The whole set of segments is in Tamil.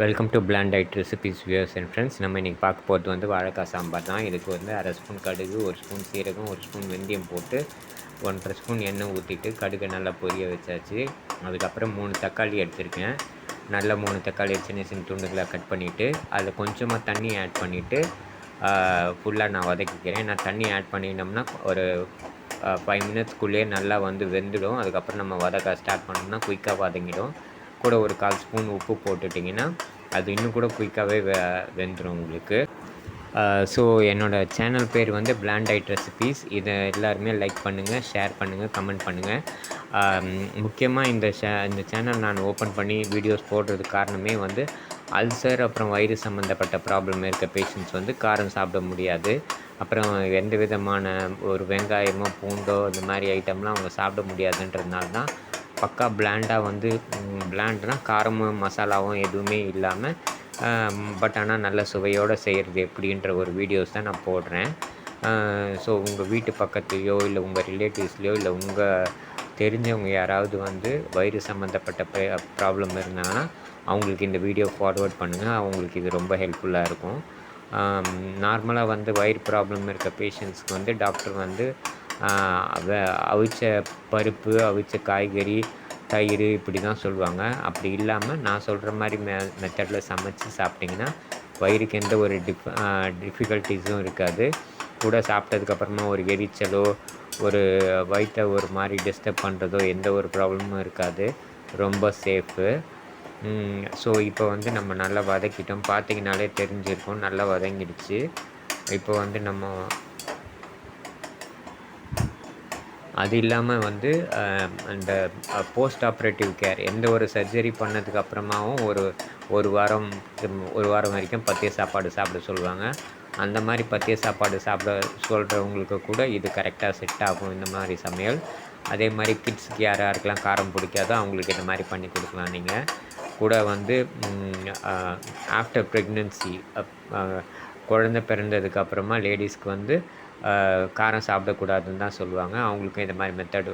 Welcome to plant aid recipes views and friends நம்ம இன்றைக்கி பார்க்க போகிறது வந்து வாழைக்காய் சாம்பார் தான். இதுக்கு வந்து அரை ஸ்பூன் கடுகு ஒரு ஸ்பூன் சீரகம் ஒரு ஸ்பூன் வெந்தயம் போட்டு ஒன்றரை ஸ்பூன் எண்ணெய் ஊற்றிட்டு கடுகை நல்லா பொரிய வச்சாச்சு. அதுக்கப்புறம் மூணு தக்காளி எடுத்திருக்கேன். நல்ல மூணு தக்காளி சின்ன சின்ன துண்டுகளாக கட் பண்ணிவிட்டு அதில் கொஞ்சமாக தண்ணி ஆட் பண்ணிவிட்டு ஃபுல்லாக நான் வதக்கிக்கிறேன். நான் தண்ணி ஆட் பண்ணினோம்னா ஒரு ஃபைவ் மினிட்ஸ்க்குள்ளேயே நல்லா வந்து வெந்துடும். அதுக்கப்புறம் நம்ம வதக்க ஸ்டார்ட் பண்ணோம்னா குயிக்காக வதங்கிடும். கூட ஒரு கால் ஸ்பூன் உப்பு போட்டுட்டிங்கன்னா அது இன்னும் கூட குயிக்காகவே வெ வெந்துடும் உங்களுக்கு. ஸோ என்னோடய சேனல் பேர் வந்து பிளாண்ட் ஐட் ரெசிபீஸ் இதை எல்லாருமே லைக் பண்ணுங்கள் ஷேர் பண்ணுங்கள் கமெண்ட் பண்ணுங்கள் முக்கியமாக இந்த ஷே இந்த சேனல் நான் ஓப்பன் பண்ணி வீடியோஸ் போடுறதுக்கு காரணமே வந்து அல்சர் அப்புறம் வயிறு சம்மந்தப்பட்ட ப்ராப்ளம் இருக்க பேஷண்ட்ஸ் வந்து காரம் சாப்பிட முடியாது. அப்புறம் எந்த விதமான ஒரு வெங்காயமோ பூண்டோ இந்த மாதிரி ஐட்டம்லாம் அவங்க சாப்பிட முடியாதுன்றதுனால தான் பக்கா பிளாண்டாக வந்து பிளாண்ட்னால் காரமும் மசாலாவும் எதுவுமே இல்லாமல் பட் ஆனால் நல்ல சுவையோடு செய்கிறது எப்படின்ற ஒரு வீடியோஸ் தான் நான் போடுறேன். ஸோ உங்கள் வீட்டு பக்கத்துலேயோ இல்லை உங்கள் ரிலேட்டிவ்ஸ்லேயோ இல்லை உங்கள் தெரிஞ்சவங்க யாராவது வந்து வயிறு சம்மந்தப்பட்ட ப்ராப்ளம் இருந்தாங்கன்னா அவங்களுக்கு இந்த வீடியோ ஃபார்வேர்ட் பண்ணுங்கள் அவங்களுக்கு இது ரொம்ப ஹெல்ப்ஃபுல்லாக இருக்கும். நார்மலாக வந்து வயிறு ப்ராப்ளம் இருக்க பேஷண்ட்ஸ்க்கு வந்து டாக்டர் வந்து அவிச்ச பருப்பு அவிச்ச காய்கறி தயிர் இப்படி தான் சொல்லுவாங்க. அப்படி இல்லாமல் நான் சொல்கிற மாதிரி மெ மெத்தடில் சமைச்சு சாப்பிட்டிங்கன்னா வயிறுக்கு எந்த ஒரு டிஃப் டிஃபிகல்ட்டிஸும் இருக்காது. கூட சாப்பிட்டதுக்கப்புறமா ஒரு எரிச்சலோ ஒரு வயிற்றை ஒரு மாதிரி டிஸ்டர்ப் பண்ணுறதோ எந்த ஒரு ப்ராப்ளமும் இருக்காது. ரொம்ப சேஃபு ஸோ இப்போ வந்து நம்ம நல்லா வதக்கிட்டோம். பார்த்திங்கனாலே தெரிஞ்சிருக்கோம். நல்லா வதங்கிடுச்சு. இப்போ வந்து நம்ம அது இல்லாமல் வந்து அந்த போஸ்ட் ஆப்ரேட்டிவ் கேர் எந்த ஒரு சர்ஜரி பண்ணதுக்கு அப்புறமாவும் ஒரு ஒரு வாரம் ஒரு வாரம் வரைக்கும் பத்திய சாப்பாடு சாப்பிட சொல்லுவாங்க. அந்த மாதிரி பத்திய சாப்பாடு சாப்பிட சொல்கிறவங்களுக்கு கூட இது கரெக்டாக செட் ஆகும் இந்த மாதிரி சமையல். அதே மாதிரி கிட்ஸுக்கு யார் யாருக்கெல்லாம் காரம் பிடிக்காதோ அவங்களுக்கு இந்த மாதிரி பண்ணி கொடுக்கலாம் நீங்கள் கூட வந்து ஆஃப்டர் ப்ரெக்னென்சி குழந்த பிறந்ததுக்கு அப்புறமா லேடிஸ்க்கு வந்து காரம் சாப்பிடக்கூடாதுன்னு தான் சொல்லுவாங்க. அவங்களுக்கும் இந்த மாதிரி மெத்தடு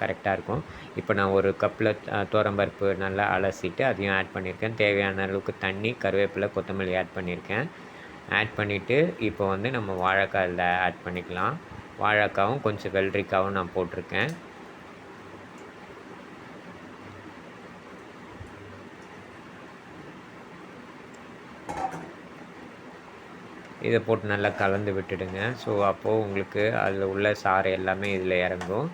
கரெக்டாக இருக்கும். இப்போ நான் ஒரு கப்பில் தோரம்பருப்பு நல்லா அலசிட்டு அதையும் ஆட் பண்ணியிருக்கேன். தேவையான அளவுக்கு தண்ணி கருவேப்பிலை கொத்தமல்லி ஆட் பண்ணியிருக்கேன். ஆட் பண்ணிவிட்டு இப்போ வந்து நம்ம வாழைக்காயில் ஆட் பண்ணிக்கலாம். வாழைக்காவும் கொஞ்சம் வெள்ளரிக்காவும் நான் போட்டிருக்கேன். இதை போட்டு நல்லா கலந்து விட்டுடுங்க. ஸோ அப்போது உங்களுக்கு அதில் உள்ள சாறு எல்லாமே இதில் இறங்கும்.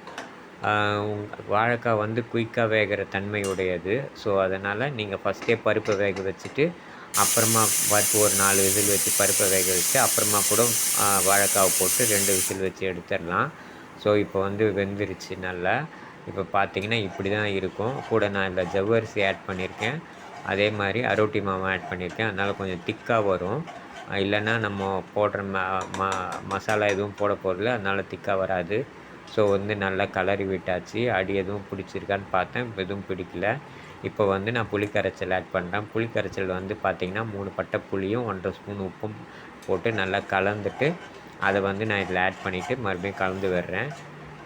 வாழைக்காய் வந்து குயிக்காக வேகிற தன்மையுடையது. ஸோ அதனால் நீங்கள் ஃபஸ்ட்டே பருப்பை வேக வச்சுட்டு அப்புறமா பருப்பு ஒரு நாலு விசில் வச்சு பருப்பை வேக வச்சு அப்புறமா கூட வாழைக்காவை போட்டு ரெண்டு விசில் வச்சு எடுத்துடலாம். ஸோ இப்போ வந்து வெந்துருச்சு நல்லா. இப்போ பார்த்தீங்கன்னா இப்படி தான் இருக்கும். கூட நான் இதில் ஜவ்வரிசி ஆட் பண்ணியிருக்கேன் அதே மாதிரி அரோட்டி மாவு ஆட் பண்ணியிருக்கேன் அதனால் கொஞ்சம் திக்காக வரும். இல்லைன்னா நம்ம போடுற ம ம மசாலா எதுவும் போட போகிறதில்ல அதனால் திக்காக வராது. ஸோ வந்து நல்லா கலரி விட்டாச்சு. அடி எதுவும் பிடிச்சிருக்கான்னு பார்த்தேன். எதுவும் பிடிக்கல. இப்போ வந்து நான் புளி கரைச்சல் ஆட் பண்ணுறேன் புளி கரைச்சல் வந்து பார்த்திங்கன்னா மூணு பட்டை புளியும் ஒன்றரை ஸ்பூன் உப்பும் போட்டு நல்லா கலந்துட்டு அதை வந்து நான் இதில் ஆட் பண்ணிவிட்டு மறுபடியும் கலந்து விடுறேன்.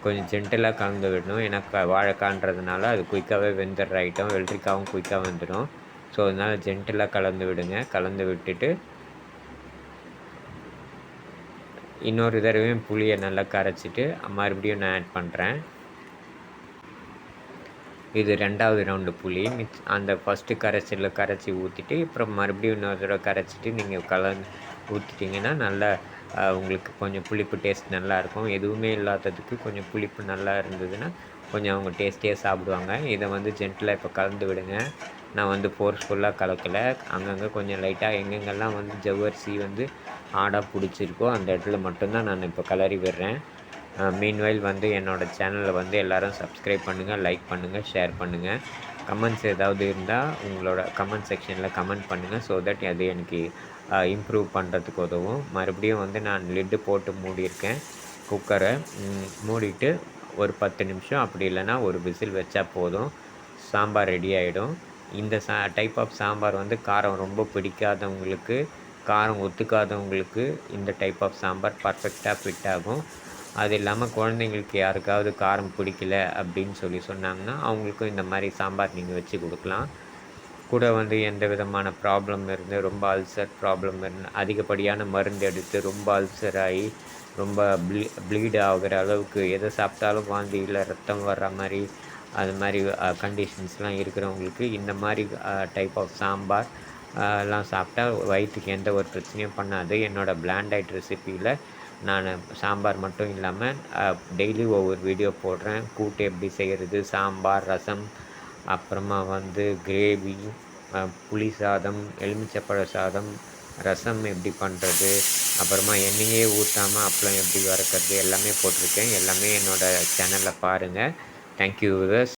கொஞ்சம் ஜென்டலாக கலந்து விடணும். ஏன்னா க வாழைக்கான்றதுனால அது குயிக்காகவே வெந்துடுற ஐட்டம் வெள்ளரிக்காவும் குயிக்காக வந்துடும். ஸோ அதனால் ஜென்டலாக கலந்து விடுங்க. கலந்து விட்டுட்டு இன்னொரு தடவையும் புளியை நல்லா கரைச்சிட்டு மறுபடியும் நான் ஆட் பண்ணுறேன் இது ரெண்டாவது ரவுண்டு புளி. மிச் அந்த ஃபஸ்ட்டு கரைச்சலில் கரைச்சி ஊற்றிட்டு அப்புறம் மறுபடியும் இன்னொரு தடவை கரைச்சிட்டு நீங்கள் கலந்து ஊற்றிட்டிங்கன்னா நல்லா உங்களுக்கு கொஞ்சம் புளிப்பு டேஸ்ட் நல்லாயிருக்கும். எதுவுமே இல்லாததுக்கு கொஞ்சம் புளிப்பு நல்லா இருந்ததுன்னா கொஞ்சம் அவங்க டேஸ்டியாக சாப்பிடுவாங்க. இதை வந்து ஜென்டிலாக இப்போ கலந்து விடுங்க. நான் வந்து ஃபோர்ஸ்ஃபுல்லாக கலக்கலை. அங்கங்கே கொஞ்சம் லைட்டாக எங்கெங்கெல்லாம் வந்து ஜவ்வரிசி வந்து ஆடாக பிடிச்சிருக்கோ அந்த இடத்துல மட்டும்தான் நான் இப்போ கலரி விடுறேன். மீன்வைல் வந்து என்னோடய சேனலில் வந்து எல்லோரும் சப்ஸ்கிரைப் பண்ணுங்கள் லைக் பண்ணுங்கள் ஷேர் பண்ணுங்கள் கமெண்ட்ஸ் ஏதாவது இருந்தால் உங்களோட கமெண்ட் செக்ஷனில் கமெண்ட் பண்ணுங்கள் ஸோ தட் அது எனக்கு இம்ப்ரூவ் பண்ணுறதுக்கு உதவும். மறுபடியும் வந்து நான் லிட்டு போட்டு மூடியிருக்கேன் குக்கரை மூடிட்டு ஒரு பத்து நிமிஷம் அப்படி இல்லைன்னா ஒரு விசில் வச்சா போதும். சாம்பார் ரெடி ஆகிடும் இந்த சா டைப் ஆஃப் சாம்பார் வந்து காரம் ரொம்ப பிடிக்காதவங்களுக்கு காரம் ஒத்துக்காதவங்களுக்கு இந்த டைப் ஆஃப் சாம்பார் பர்ஃபெக்டாக ஃபிட் ஆகும். அது இல்லாமல் குழந்தைங்களுக்கு யாருக்காவது காரம் பிடிக்கல அப்படின்னு சொல்லி சொன்னாங்கன்னா அவங்களுக்கும் இந்த மாதிரி சாம்பார் நீங்கள் வச்சு கொடுக்கலாம். கூட வந்து எந்த விதமான ப்ராப்ளம் இருந்து ரொம்ப அல்சர் ப்ராப்ளம் இருந்து அதிகப்படியான மருந்து எடுத்து ரொம்ப அல்சர் ஆகி ரொம்ப ப்ளீ ப்ளீட் ஆகிற அளவுக்கு எதை சாப்பிட்டாலும் வாந்தியில் ரத்தம் வர்ற மாதிரி அது மாதிரி கண்டிஷன்ஸ்லாம் இருக்கிறவங்களுக்கு இந்த மாதிரி டைப் ஆஃப் சாம்பார் எல்லாம் சாப்பிட்டா வயிற்றுக்கு எந்த ஒரு பிரச்சனையும் பண்ணாது. என்னோடய பிளாண்டைட் ரெசிப்பியில் நான் சாம்பார் மட்டும் இல்லாமல் டெய்லி ஒவ்வொரு வீடியோ போடுறேன். கூட்டு எப்படி செய்கிறது சாம்பார் ரசம் அப்புறமா வந்து கிரேவி புளி சாதம் எலுமிச்சப்பழ சாதம் ரசம் எப்படி பண்ணுறது அப்புறமா எண்ணெயே ஊற்றாமல் அப்பளம் எப்படி வறுக்கிறது? எல்லாமே போட்டிருக்கேன். எல்லாமே என்னோடய சேனலில் பாருங்கள் தேங்க்யூ விவர்ஸ்